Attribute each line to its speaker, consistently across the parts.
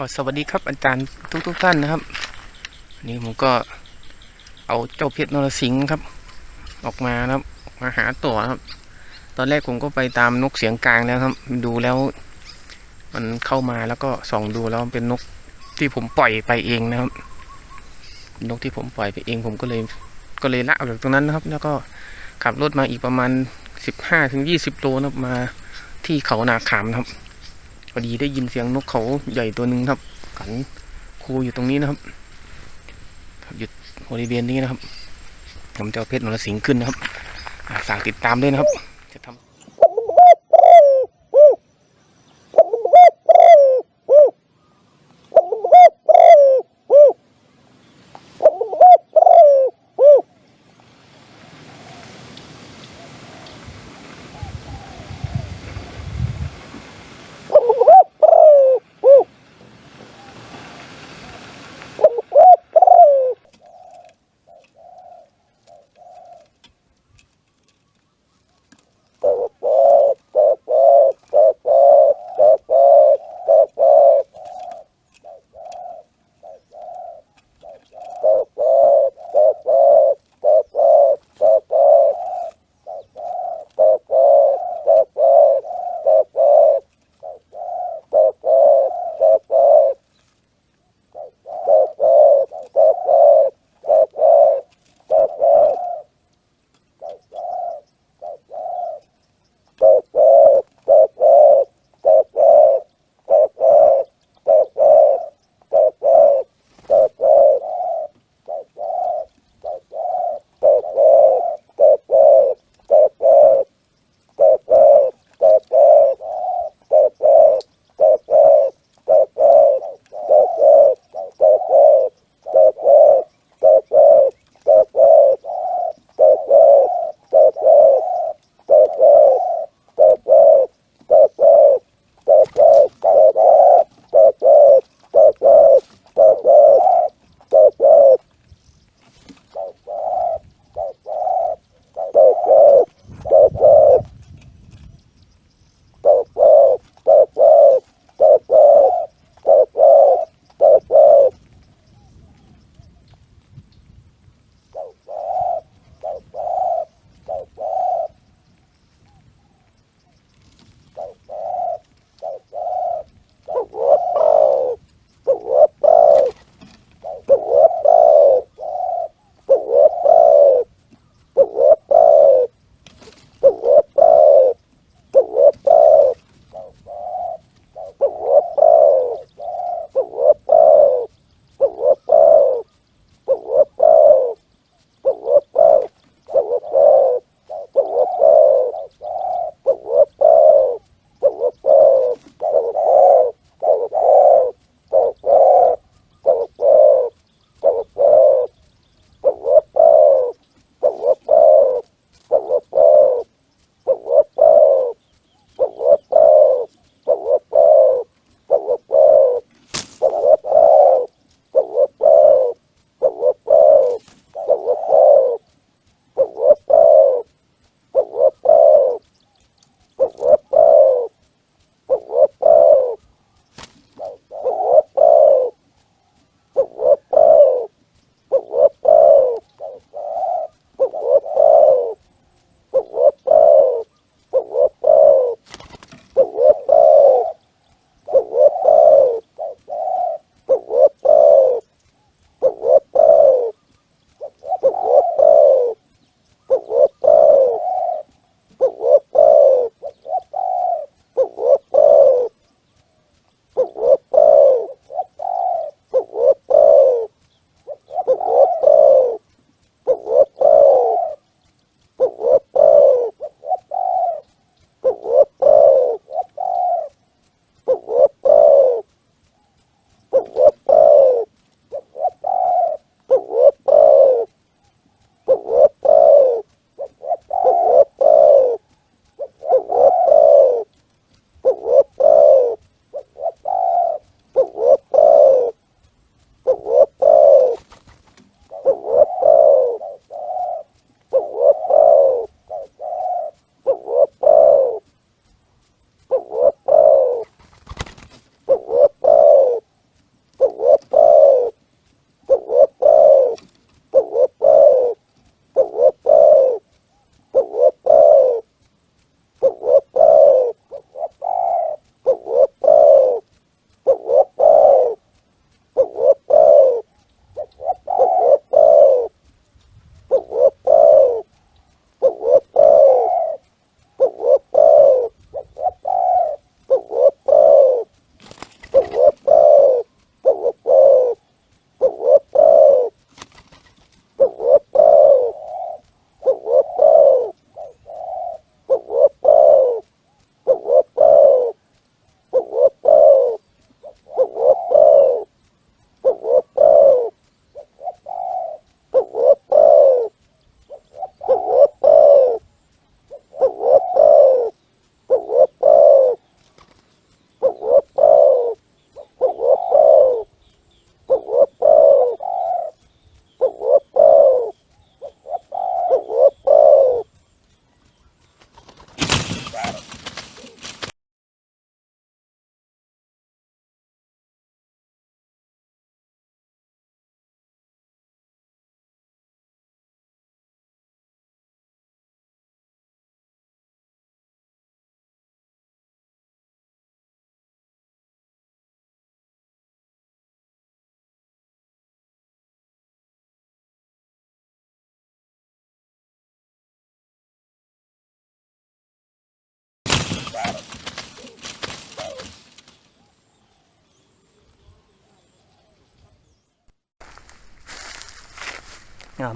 Speaker 1: ก็สวัสดีครับอาจารย์ทุกทุกๆท่านนะครับวันนี้ผมก็เอาเจ้าเพชรนรสิงห์ครับ ออกมาครับมาหาตัวครับ ตอนแรกผมก็ไปตามนกเสียงกลางแล้วครับ ดูแล้ว มันเข้ามาแล้วก็ส่องดูแล้วเป็นนกที่ผมปล่อยไปเองนะครับ นกที่ผมปล่อยไปเองผมก็เลยก็เลยละออกจากตรงนั้นนะครับ แล้วก็ขับรถมาอีกประมาณสิบห้าถึงยี่สิบโลนะมาที่เขานาขามครับ อดีได้ยินเสียงนกเขาใหญ่ตัวหนึ่งครับขันคูอยู่ตรงนี้นะครับหยุดบริเวณนี้นะครับ ผมจะเอาเพชรนรสิงห์ขึ้นนะครับอ่าฝากติดตามด้วยนะครับ จะทำ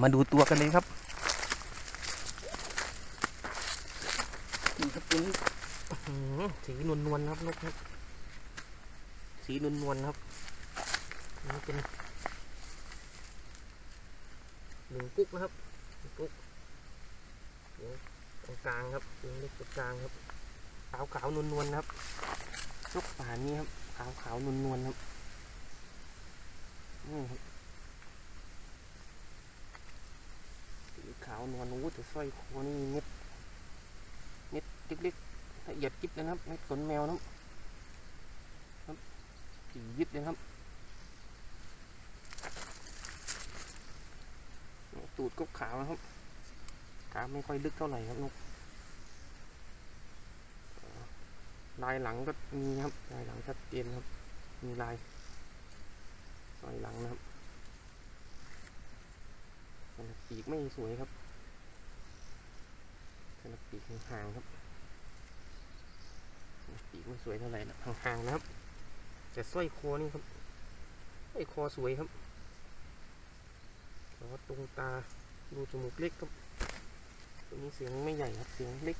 Speaker 1: มาดูตัวกันเลยครับนี่ครับตัวนี้สีนวลนวลครับนกครับ สีนวลนวลครับนี่เป็นหนึ่งกุ๊กนะครับกุ๊กตรงกลางครับเดี๋ยวเล็กตรงกลางครับขาวขาวนวลนวลครับนกป่านี้ครับขาวขาวนวลนวลครับนี่ครับ สีขา วนวลอู้แต่สร้อยคอนี่เม็ดเม็ดเล็กๆละเอียดยิบเลยนะครับเม็ดขนแมวนะครับครับสียิบเลยนะครับตูดก็ขาวนะครับขาไม่ค่อยลึกเท่าไหร่ครับนกลายหลังก็มีครับลายหลังชัดเจนครับ มีลายรอยหลังนะครับปีกไม่สวยครับ ปีกห่างๆครับตีกไม่สวยเท่าไหร่นะห่างๆนะครับแต่สร้อยคอนี่ครับสร้อยคอสวยครับแต่ว่าตรงตาดูจมูกเล็กครับตัวนี้เสียงไม่ใหญ่ครับเสียงเล็ก